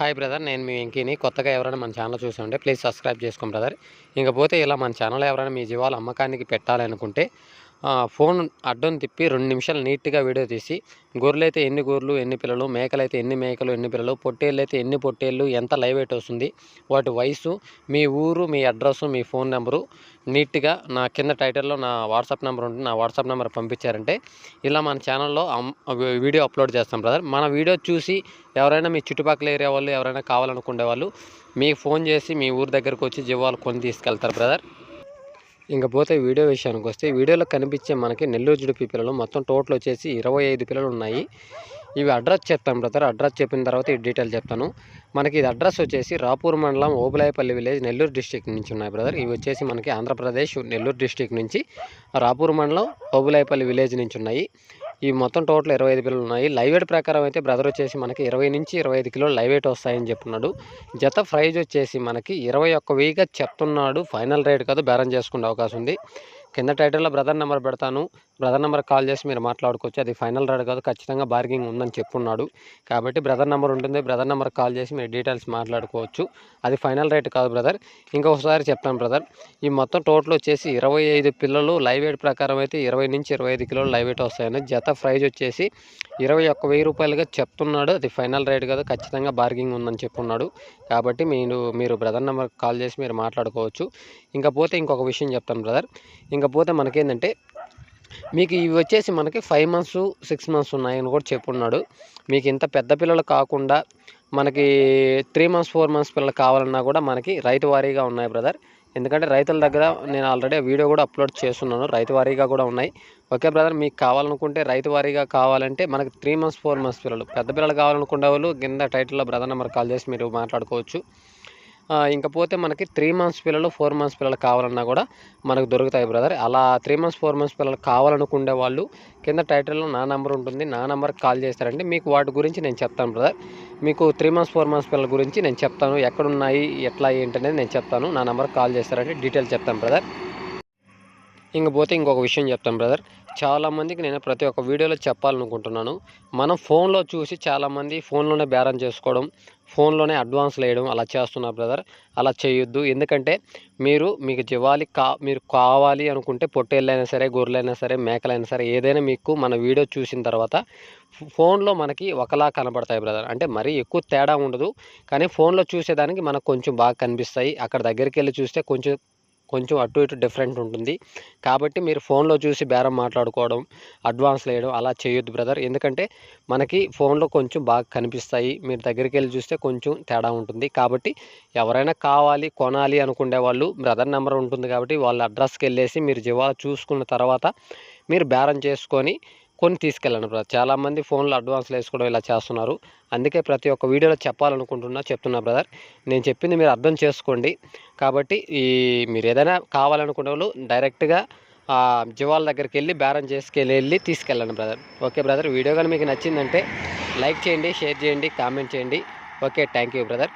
Hi brother నేను మీ వెంకీని కొత్తగా ఎవరైనా మన ఛానల్ చూసి ఉంటే ప్లీజ్ సబ్స్క్రైబ్ చేసుకోండి బ్రదర్. ఇంకపోతే ఇలా మన ఛానల్ ఎవరైనా మీ జీవాలు అమ్మకానికి పెట్టాలనుకుంటే ఫోన్ అడ్డం తిప్పి రెండు నిమిషాలు నీట్గా వీడియో తీసి గొర్రెలు అయితే ఎన్ని గొర్రెలు ఎన్ని పిల్లలు మేకలు అయితే ఎన్ని మేకలు ఎన్ని పిల్లలు పొట్టేళ్ళు అయితే ఎన్ని పొట్టేళ్ళు ఎంత లైవ్ ఎయిట్ వస్తుంది వాటి వయసు మీ ఊరు మీ అడ్రస్ మీ ఫోన్ నెంబరు నీట్గా నా కింద టైటిల్లో నా వాట్సాప్ నెంబర్ ఉంటుంది నా వాట్సాప్ నెంబర్ పంపించారంటే ఇలా మన ఛానల్లో వీడియో అప్లోడ్ చేస్తాం బ్రదర్. మన వీడియో చూసి ఎవరైనా మీ చుట్టుపక్కల ఏరియా వాళ్ళు ఎవరైనా కావాలనుకునే వాళ్ళు మీకు ఫోన్ చేసి మీ ఊరు దగ్గరకు వచ్చి జీవాలు కొని తీసుకెళ్తారు బ్రదర్. ఇంకపోతే వీడియో విషయానికి వస్తే వీడియోలో కనిపించే మనకి నెల్లూరు జుడిపి పిల్లలు మొత్తం టోటల్ వచ్చేసి ఇరవై ఐదు పిల్లలు ఉన్నాయి. ఇవి అడ్రస్ చెప్తాను బ్రదర్ అడ్రస్ చెప్పిన తర్వాత ఈ డీటెయిల్ చెప్తాను. మనకి ఇది అడ్రస్ వచ్చేసి రాపూర్ మండలం ఓబులాయపల్లి విలేజ్ నెల్లూరు డిస్టిక్ నుంచి ఉన్నాయి బ్రదర్. ఇవి వచ్చేసి మనకి ఆంధ్రప్రదేశ్ నెల్లూరు డిస్టిక్ నుంచి రాపూర్ మండలం ఓబులాయపల్లి విలేజ్ నుంచి ఉన్నాయి. ఈ మొత్తం టోటల్ ఇరవై ఐదు పిల్లలు ఉన్నాయి. లైవ్ వెయిట్ ప్రకారం అయితే బ్రదర్ వచ్చేసి మనకి ఇరవై నుంచి ఇరవై ఐదు కిలోలు లైవ్ వెయిట్ వస్తాయని చెప్తున్నాడు. జత ప్రైజ్ వచ్చేసి మనకి ఇరవై ఒక్క వెయ్యిగా చెప్తున్నాడు. ఫైనల్ రేట్ కాదు బేరం చేసుకునే అవకాశం ఉంది. కింద టైటిల్లో బ్రదర్ నెంబర్ పెడతాను. బ్రదర్ నెంబర్ కాల్ చేసి మీరు మాట్లాడుకోవచ్చు. అది ఫైనల్ రేట్ కాదు ఖచ్చితంగా బార్గింగ్ ఉందని చెప్పున్నాడు. కాబట్టి బ్రదర్ నెంబర్ ఉంటుంది బ్రదర్ నెంబర్ కాల్ చేసి మీరు డీటెయిల్స్ మాట్లాడుకోవచ్చు. అది ఫైనల్ రేట్ కాదు బ్రదర్. ఇంకొకసారి చెప్తాను బ్రదర్ ఈ మొత్తం టోటల్ వచ్చేసి ఇరవై ఐదు పిల్లలు లైవ్ వెయిట్ ప్రకారం అయితే ఇరవై నుంచి ఇరవై ఐదు కిలోలు లైవ్ వెయిట్ వస్తాయని జత ప్రైజ్ వచ్చేసి ఇరవై ఒక్క వెయ్యి రూపాయలుగా చెప్తున్నాడు. అది ఫైనల్ రేట్ కాదు ఖచ్చితంగా బార్గింగ్ ఉందని చెప్పున్నాడు. కాబట్టి మీరు మీరు బ్రదర్ నెంబర్ కాల్ చేసి మీరు మాట్లాడుకోవచ్చు. ఇంకా పోతే ఇంకొక విషయం చెప్తాను బ్రదర్. ఇంకా పోతే మనకేంటంటే మీకు ఇవి వచ్చేసి మనకి ఫైవ్ మంత్స్ సిక్స్ మంత్స్ ఉన్నాయని కూడా చెప్పున్నాడు. మీకు ఇంత పెద్ద పిల్లలు కాకుండా మనకి త్రీ మంత్స్ ఫోర్ మంత్స్ పిల్లలు కావాలన్నా కూడా మనకి రైతు వారీగా ఉన్నాయి బ్రదర్ ఎందుకంటే రైతుల దగ్గర నేను ఆల్రెడీ వీడియో కూడా అప్లోడ్ చేస్తున్నాను. రైతు వారీగా కూడా ఉన్నాయి. ఓకే బ్రదర్ మీకు కావాలనుకుంటే రైతు వారీగా కావాలంటే మనకి త్రీ మంత్స్ ఫోర్ మంత్స్ పిల్లలు. పెద్ద పిల్లలు కావాలనుకునే వాళ్ళు కింద టైటిల్లో బ్రదర్ నెంబర్ కాల్ చేసి మీరు మాట్లాడుకోవచ్చు. ఇంకపోతే మనకి త్రీ మంత్స్ పిల్లలు ఫోర్ మంత్స్ పిల్లలు కావాలన్నా కూడా మనకు దొరుకుతాయి బ్రదర్ అలా త్రీ మంత్స్ ఫోర్ మంత్స్ పిల్లలు కావాలనుకునే వాళ్ళు కింద టైటిల్లో నా నెంబర్ ఉంటుంది. నా నెంబర్కి కాల్ చేస్తారంటే మీకు వాటి గురించి నేను చెప్తాను బ్రదర్ మీకు త్రీ మంత్స్ ఫోర్ మంత్స్ పిల్లల గురించి నేను చెప్తాను. ఎక్కడున్నాయి ఎట్లా ఏంటి అనేది నేను చెప్తాను. నా నెంబర్కి కాల్ చేస్తారంటే డీటెయిల్ చెప్తాను బ్రదర్ ఇంకపోతే ఇంకొక విషయం చెప్తాను బ్రదర్ చాలామందికి నేను ప్రతి ఒక్క వీడియోలో చెప్పాలనుకుంటున్నాను. మనం ఫోన్లో చూసి చాలామంది ఫోన్లోనే బేరం చేసుకోవడం ఫోన్లోనే అడ్వాన్స్ వేయడం అలా చేస్తున్నారు బ్రదర్ అలా చేయొద్దు. ఎందుకంటే మీరు మీకు జివాలి కా మీరు కావాలి అనుకుంటే పొట్టేళ్ళైనా సరే గొర్రెలైనా సరే మేకలైనా సరే ఏదైనా మీకు మన వీడియో చూసిన తర్వాత ఫోన్లో మనకి ఒకలా కనబడతాయి బ్రదర్ అంటే మరీ ఎక్కువ తేడా ఉండదు. కానీ ఫోన్లో చూసేదానికి మనకు కొంచెం బాగా కనిపిస్తాయి. అక్కడ దగ్గరికి వెళ్ళి చూస్తే కొంచెం కొంచెం అటు ఇటు డిఫరెంట్ ఉంటుంది. కాబట్టి మీరు ఫోన్లో చూసి బేరం మాట్లాడుకోవడం అడ్వాన్స్ వేయడం అలా చేయొద్దు బ్రదర్ ఎందుకంటే మనకి ఫోన్లో కొంచెం బాగా కనిపిస్తాయి. మీరు దగ్గరికి వెళ్ళి చూస్తే కొంచెం తేడా ఉంటుంది. కాబట్టి ఎవరైనా కావాలి కొనాలి అనుకునే వాళ్ళు బ్రదర్ నెంబర్ ఉంటుంది కాబట్టి వాళ్ళ అడ్రస్కి వెళ్ళేసి మీరు జివా చూసుకున్న తర్వాత మీరు బేరం చేసుకొని కొని తీసుకెళ్ళండి బ్రదర్. చాలామంది ఫోన్లో అడ్వాన్స్లు వేసుకోవడం ఇలా చేస్తున్నారు. అందుకే ప్రతి ఒక్క వీడియోలో చెప్పాలనుకుంటున్నా చెప్తున్నా బ్రదర్. నేను చెప్పింది మీరు అర్థం చేసుకోండి. కాబట్టి ఈ మీరు ఏదైనా కావాలనుకునే వాళ్ళు డైరెక్ట్గా జీవాల దగ్గరికి వెళ్ళి బేరం చేసుకెళ్ళి వెళ్ళి తీసుకెళ్ళండి బ్రదర్. Okay brother. వీడియో కానీ మీకు నచ్చిందంటే లైక్ చేయండి షేర్ చేయండి కామెంట్ చేయండి. Okay thank you brother.